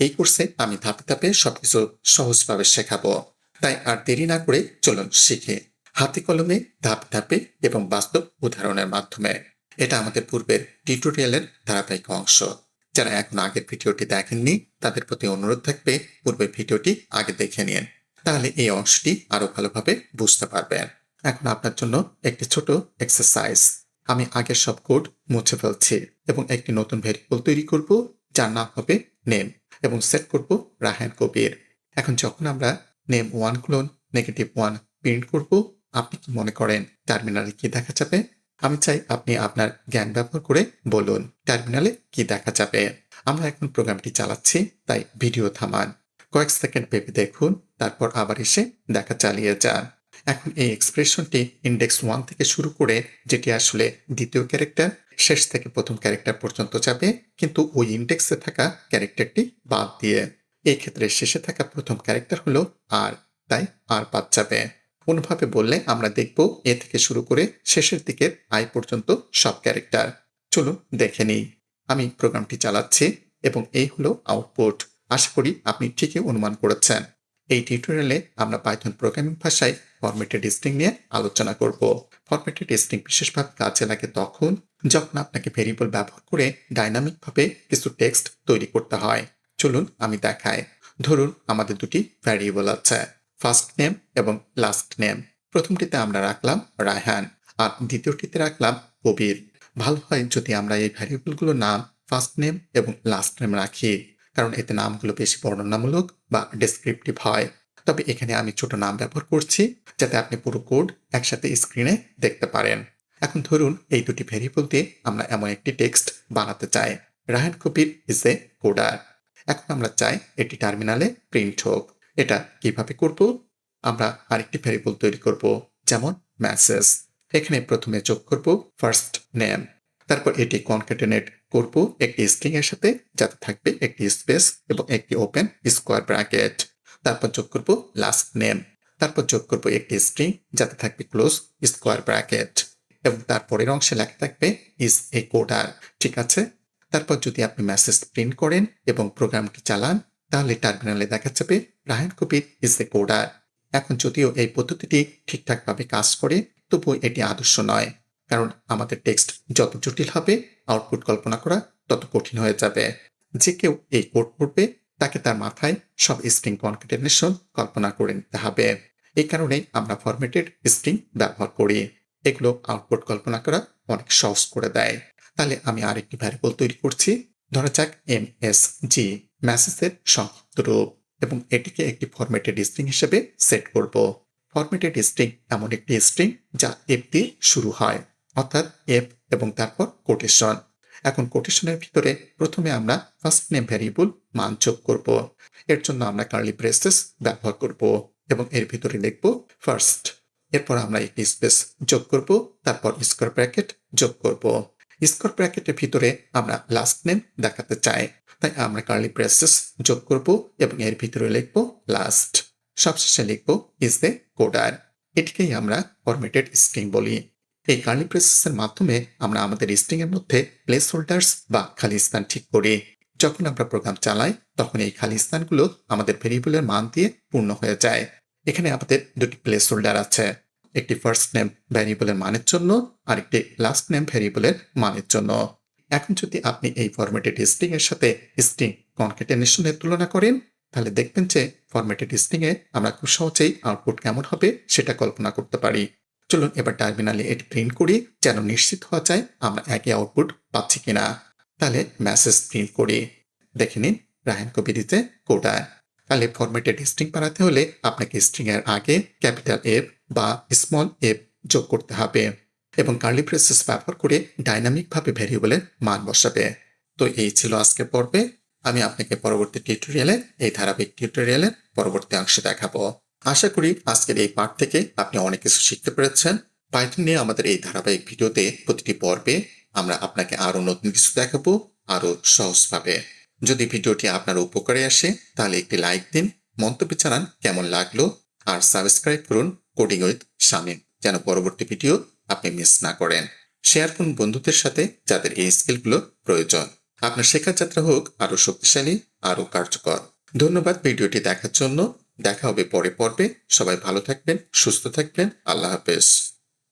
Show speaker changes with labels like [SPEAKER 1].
[SPEAKER 1] এই কোর্সে আমি ধাপে ধাপে সবকিছু সহজভাবে শেখাবো। তাই আর দেরি না করে চলুন শিখে। হাতে কলমে ধাপে ধাপে এবং বাস্তব উদাহরণের মাধ্যমে। এটা আমাদের পূর্বের টিউটোরিয়ালের ধারাবাহিক অংশ। যারা এখন আগের ভিডিওটি দেখেননি, তাদের প্রতি অনুরোধ থাকবে পূর্বের ভিডিওটি আগে দেখে নিন। তাহলে এই অংশটি আরও ভালোভাবে বুঝতে পারবেন। এখন আপনার জন্য একটি ছোট এক্সারসাইজ আমি আগের সব কোড মুছে ফেলছি এবং একটি নতুন ভেরিয়েবল তৈরি করব, যার নাম হবে নেম এবং সেট করব রাহান কবির। এখন যখন আমরা name one clone negative one print করব, আপনি কি মনে করেন টার্মিনালে কি দেখা যাবে? আমি চাই আপনি আপনার জ্ঞান ব্যবহার করে বলুন টার্মিনালে কি দেখা যাবে। আমরা এখন প্রোগ্রামটি চালাচ্ছি, তাই ভিডিও থামান। কয়েক সেকেন্ড ভেবে দেখুন, তারপর আবার এসে দেখা চালিয়ে যান। এখন এই এক্সপ্রেশনটি ইন্ডেক্স ওয়ান থেকে শুরু করে, যেটি আসলে দ্বিতীয় ক্যারেক্টার শেষ থেকে প্রথম ক্যারেক্টার পর্যন্ত যাবে, কিন্তু ওই ইন্ডেক্সে থাকা ক্যারেক্টারটি বাদ দিয়ে। এই ক্ষেত্রে শেষে থাকা প্রথম ক্যারেক্টার হলো আর তাই আর বাদ যাবে। অন্যভাবে বললে আমরা দেখব এ থেকে শুরু করে শেষের দিকের আই পর্যন্ত সব ক্যারেক্টার চলুন দেখে নিই। আমি প্রোগ্রামটি চালাচ্ছি এবং এই হলো আউটপুট আশা করি আপনি ঠিকই অনুমান করেছেন। এই টিউটোরিয়ালে আমরা পাইথন প্রোগ্রামিং ভাষায় ফরম্যাটেড স্ট্রিং নিয়ে আলোচনা করব। ফরম্যাটেড স্ট্রিং বিশেষভাবে কাজে লাগে তখন যখন আপনাকে ভেরিয়েবল ব্যবহার করে ডাইনামিকভাবে কিছু টেক্সট তৈরি করতে হয়। চলুন আমি দেখাই। ধরুন আমাদের দুটি ভ্যারিয়েবল আছে ফার্স্ট নেম এবং লাস্ট নেম প্রথমটিতে আমরা রাখলাম রায়হান আর দ্বিতীয়টিতে রাখলাম কবির। ভালো হয় যদি আমরা এই ভ্যারিয়েবলগুলোর নাম ফার্স্ট নেম এবং লাস্ট নেম রাখি, কারণ এতে নামগুলো বেশি বর্ণনামূলক বা ডেসক্রিপটিভ হয়। তবে এখানে আমি ছোট নাম ব্যবহার করছি যাতে আপনি পুরো কোড একসাথে স্ক্রিনে দেখতে পারেন। এখন ধরুন এই দুটি ভেরিয়েবল দিয়ে আমরা এমন একটি টেক্সট বানাতে চাই। Rahan Kabir is a coder এখন আমরা চাই এটি টার্মিনালে প্রিন্ট হোক। এটা কীভাবে করব? আমরা আরেকটি ভেরিয়েবল তৈরি করব, যেমন মেসেজ এখানে প্রথমে যোগ করব ফার্স্ট নেম তারপর এটি কনকেটেনেট করব একটি স্ট্রিং এর সাথে, যাতে থাকবে একটি স্পেস এবং একটি ওপেন স্কোয়ার ব্র্যাকেট তারপর যোগ করব লাস্ট নেম তারপর যোগ করব একটি স্ট্রিং যাতে থাকবে ক্লোজ স্কোয়ার ব্র্যাকেট এবং তারপরের অংশে লেখা থাকবে ইজ এ কোডার ঠিক আছে? তারপর যদি আপনি মেসেজ প্রিন্ট করেন এবং প্রোগ্রামটি চালান, তাহলে টার্মিনালে দেখা যাবে Rayan Kabir is a coder এখন যদিও এই পদ্ধতিটি ঠিকঠাকভাবে কাজ করে, তবুও এটি আদর্শ নয়, কারণ আমাদের টেক্সট যত জটিল হবে আউটপুট কল্পনা করা তত কঠিন হয়ে যাবে। যে কেউ এই কোড পড়বে তাকে তার মাথায় সব স্ট্রিং কনকেটেনেশন কল্পনা করে নিতে হবে। এই কারণেই আমরা ফরম্যাটেড স্ট্রিং ব্যবহার করি। এগুলো আউটপুট কল্পনা করা অনেক সহজ করে দেয়। তাহলে আমি আরেকটি ভ্যারিয়েবল তৈরি করছি। ধরা যাক এম এস জি মেসেজের সংক্ষিপ্ত রূপ, এবং এটিকে একটি ফরম্যাটেড স্ট্রিং হিসেবে সেট করব। ফরম্যাটেড স্ট্রিং এমন একটি স্ট্রিং যা এফ দিয়ে শুরু হয়, অর্থাৎ এফ এবং তারপর কোটেশন এখন কোটেশনের ভিতরে প্রথমে আমরা ফার্স্ট নেম ভ্যারিয়েবল মান যোগ করব। এর জন্য আমরা কার্লি ব্রেসেস ব্যবহার করব এবং এর ভিতরে লিখব ফার্স্ট এরপর আমরা একটি স্পেস যোগ করব, তারপর স্কোয়ার ব্র্যাকেট যোগ করব। স্কোয়ার ব্র্যাকেটের ভিতরে আমরা লাস্ট নেম দেখাতে চাই। তাই আমরা কার্লি ব্রেসেস যোগ করব এবং এর ভিতরে লিখব লাস্ট সবশেষে লিখব ইজ দ্য কোডার এটিকেই আমরা ফরম্যাটেড স্ট্রিং বলি। এই কার্লি ব্রেসেসের মাধ্যমে আমরা আমাদের স্ট্রিং এর মধ্যে প্লেস হোল্ডার্স বা খালি স্থান ঠিক করি। যখন আমরা প্রোগ্রাম চালাই, তখন এই খালি স্থানগুলো আমাদের ভেরিয়েবলের মান দিয়ে পূর্ণ হয়ে যায়। এখানে আমাদের দুটি প্লেস হোল্ডার আছে। একটি ফার্স্ট নেম ভ্যারিয়েবলের মানের জন্য আর একটি লাস্ট নেম ভ্যারিয়েবলের মানের জন্য। এখন যদি আপনি এই ফরম্যাটেড স্ট্রিং এর সাথে স্ট্রিং কনকেটেনেশনের তুলনা করেন, তাহলে দেখবেন যে ফরম্যাটেড স্ট্রিং এ আমরা খুব সহজেই আউটপুট কেমন হবে সেটা কল্পনা করতে পারি। চলুন এবার টার্মিনালে এটি প্রিন্ট করি, যেন নিশ্চিত হওয়া যায় আমরা একই আউটপুট পাচ্ছি কিনা। তাহলে মেসেজ প্রিন্ট করি দেখে নিন রায়ন কবিরিতে কোডা তাহলে ফরম্যাটেড স্ট্রিং বানাতে হলে আপনাকে স্ট্রিং এর আগে ক্যাপিটাল এফ বা স্মল এফ যোগ করতে হবে এবং কার্লি প্রেসেস ব্যবহার করে ডাইনামিকভাবে ভ্যারিয়েবলের মান বসাবে। তো এই ছিল আজকের পর্বে। আমি আপনাকে পরবর্তী টিউটোরিয়ালে এই ধারাবাহিক টিউটোরিয়ালের পরবর্তী অংশে দেখাবো। আশা করি আজকের এই পাঠ থেকে আপনি অনেক কিছু শিখতে পেরেছেন। পাইথন নিয়ে আমাদের এই ধারাবাহিক ভিডিওতে প্রতিটি পর্বে আমরা আপনাকে আরও নতুন কিছু দেখাবো আরও সহজভাবে। যদি ভিডিওটি আপনার উপকারে আসে, তাহলে একটি লাইক দিন, মন্তব্য জানান কেমন লাগল, আর সাবস্ক্রাইব করুন কোডিং উইথ শামিম, যেন পরবর্তী ভিডিও আপনি মিস না করেন। শেয়ার করুন বন্ধুদের সাথে যাদের এই স্কিলগুলো প্রয়োজন। আপনার শেখার যাত্রা হোক আরও শক্তিশালী, আরও কার্যকর। ধন্যবাদ ভিডিওটি দেখার জন্য। দেখা হবে পরে পর্বে। সবাই ভালো থাকবেন, সুস্থ থাকবেন। আল্লাহ হাফেজ।